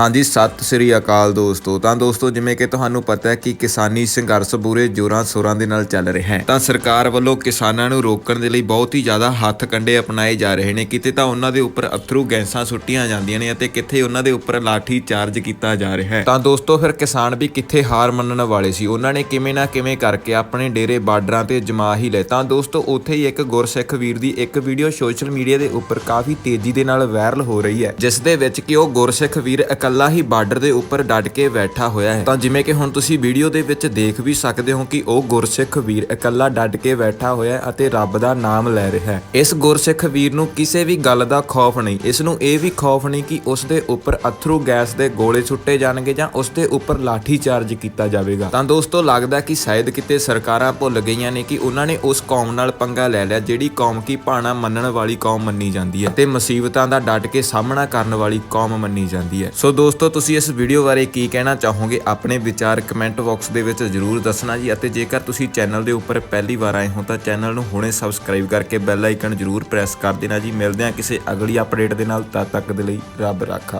ਹਾਂਜੀ, ਸਤਿ ਸ੍ਰੀ ਅਕਾਲ ਦੋਸਤੋ। ਤਾਂ ਦੋਸਤੋ, ਜਿਵੇਂ ਕਿ ਤੁਹਾਨੂੰ ਪਤਾ ਹੈ ਕਿ ਕਿਸਾਨੀ ਸੰਘਰਸ਼ ਪੂਰੇ ਜੋਰਾਂ ਸ਼ੋਰਾਂ ਦੇ ਨਾਲ ਚੱਲ ਰਿਹਾ ਹੈ। ਤਾਂ ਸਰਕਾਰ ਵੱਲੋਂ ਕਿਸਾਨਾਂ ਨੂੰ ਰੋਕਣ ਦੇ ਲਈ ਬਹੁਤ ਹੀ ਜ਼ਿਆਦਾ ਹੱਥ ਕੰਡੇ ਅਪਣਾਏ ਜਾ ਰਹੇ ਨੇ। ਕਿਤੇ ਤਾਂ ਉਹਨਾਂ ਦੇ ਉੱਪਰ ਅਥਰੂ ਗੈਸਾਂ ਸੁੱਟੀਆਂ ਜਾਂਦੀਆਂ ਨੇ ਅਤੇ ਕਿੱਥੇ ਉਹਨਾਂ ਦੇ ਉੱਪਰ ਲਾਠੀ ਚਾਰਜ ਕੀਤਾ ਜਾ ਰਿਹਾ ਹੈ। ਤਾਂ ਦੋਸਤੋ, ਫਿਰ ਕਿਸਾਨ ਵੀ ਕਿੱਥੇ ਹਾਰ ਮੰਨਣ ਵਾਲੇ ਸੀ? ਉਹਨਾਂ ਨੇ ਕਿਵੇਂ ਨਾ ਕਿਵੇਂ ਕਰਕੇ ਆਪਣੇ ਡੇਰੇ ਬਾਰਡਰਾਂ ਤੇ ਜਮਾ ਹੀ ਲਏ। ਤਾਂ ਦੋਸਤੋ, ਉੱਥੇ ਹੀ ਇੱਕ ਗੁਰਸਿੱਖ ਵੀਰ ਦੀ ਇੱਕ ਵੀਡੀਓ ਸੋਸ਼ਲ ਮੀਡੀਆ ਦੇ ਉੱਪਰ ਕਾਫੀ ਤੇਜ਼ੀ ਦੇ ਨਾਲ ਵਾਇਰਲ ਹੋ ਰਹੀ ਹੈ, ਜਿਸ ਦੇ ਵਿੱਚ ਕਿ ਉਹ ਗੁਰਸਿੱਖ ਵੀਰ ਇਕੱਲਾ ਹੀ ਬਾਰਡਰ ਦੇ ਉੱਪਰ ਡਟ ਕੇ ਬੈਠਾ ਹੋਇਆ ਹੈ। ਤਾਂ ਜਿਵੇਂ ਕਿ ਹੁਣ ਤੁਸੀਂ ਵੀਡੀਓ ਦੇ ਵਿੱਚ ਦੇਖ ਵੀ ਸਕਦੇ ਹੋ ਕਿ ਉਹ ਗੁਰਸਿੱਖ ਵੀਰ ਇਕੱਲਾ ਡਟ ਕੇ ਬੈਠਾ ਹੋਇਆ ਹੈ ਅਤੇ ਰੱਬ ਦਾ ਨਾਮ ਲੈ ਰਿਹਾ ਹੈ। ਇਸ ਗੁਰਸਿੱਖ ਵੀਰ ਨੂੰ ਕਿਸੇ ਵੀ ਗੱਲ ਦਾ ਖੌਫ ਨਹੀਂ। ਇਸ ਨੂੰ ਇਹ ਵੀ ਖੌਫ ਨਹੀਂ ਕਿ ਉਸ ਦੇ ਉੱਪਰ ਅਥਰੂ ਗੈਸ ਦੇ ਗੋਲੇ ਸੁੱਟੇ ਜਾਣਗੇ ਜਾਂ ਉਸ ਦੇ ਉੱਪਰ ਲਾਠੀ ਚਾਰਜ ਕੀਤਾ ਜਾਵੇਗਾ। ਤਾਂ ਦੋਸਤੋ, ਲੱਗਦਾ ਕਿ ਸ਼ਾਇਦ ਕਿਤੇ ਸਰਕਾਰਾਂ ਭੁੱਲ ਗਈਆਂ ਨੇ ਕਿ ਉਹਨਾਂ ਨੇ ਉਸ ਕੌਮ ਨਾਲ ਪੰਗਾ ਲੈ ਲਿਆ, ਜਿਹੜੀ ਕੌਮ ਕੀ ਭਾਣਾ ਮੰਨਣ ਵਾਲੀ ਕੌਮ ਮੰਨੀ ਜਾਂਦੀ ਹੈ ਤੇ ਮੁਸੀਬਤਾਂ ਦਾ ਡਟ ਕੇ ਸਾਹਮਣਾ ਕਰਨ ਵਾਲੀ ਕੌਮ ਮੰਨੀ ਜਾਂਦੀ ਹੈ। ਸੋ ਦੋਸਤੋ, ਤੁਸੀਂ ਇਸ ਵੀਡੀਓ ਬਾਰੇ ਕੀ ਕਹਿਣਾ ਚਾਹੋਗੇ? ਆਪਣੇ ਵਿਚਾਰ ਕਮੈਂਟ ਬਾਕਸ ਦੇ ਵਿੱਚ ਜਰੂਰ ਦੱਸਣਾ ਜੀ ਅਤੇ ਜੇਕਰ ਤੁਸੀਂ ਚੈਨਲ ਦੇ ਉੱਪਰ ਪਹਿਲੀ ਵਾਰ ਆਏ ਹੋ ਤਾਂ ਚੈਨਲ ਨੂੰ ਹੁਣੇ ਸਬਸਕ੍ਰਾਈਬ ਕਰਕੇ ਬੈਲ ਆਈਕਨ ਜਰੂਰ ਪ੍ਰੈਸ ਕਰ ਦੇਣਾ ਜੀ। ਮਿਲਦੇ ਹਾਂ ਕਿਸੇ ਅਗਲੀ ਅਪਡੇਟ ਦੇ ਨਾਲ। ਤਦ ਤੱਕ ਦੇ ਲਈ ਰੱਬ ਰਾਖਾ।